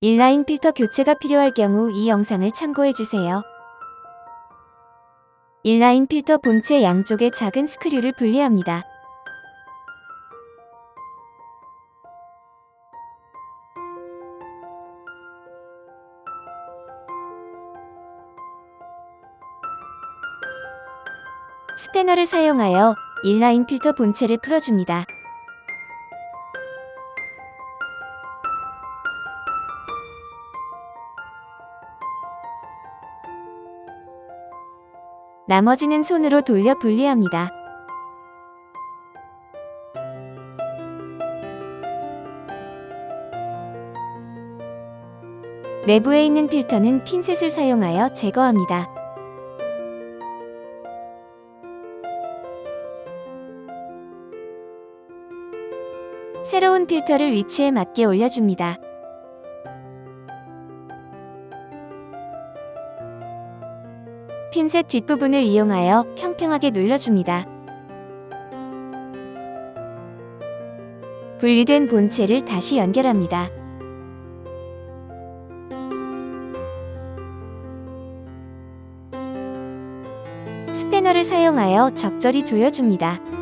인라인 필터 교체가 필요할 경우 이 영상을 참고해주세요. 인라인 필터 본체 양쪽의 작은 스크류를 분리합니다. 스패너를 사용하여 인라인 필터 본체를 풀어줍니다. 나머지는 손으로 돌려 분리합니다. 내부에 있는 필터는 핀셋을 사용하여 제거합니다. 새로운 필터를 위치에 맞게 올려줍니다. 핀셋 뒷부분을 이용하여 평평하게 눌러줍니다. 분리된 본체를 다시 연결합니다. 스패너를 사용하여 적절히 조여줍니다.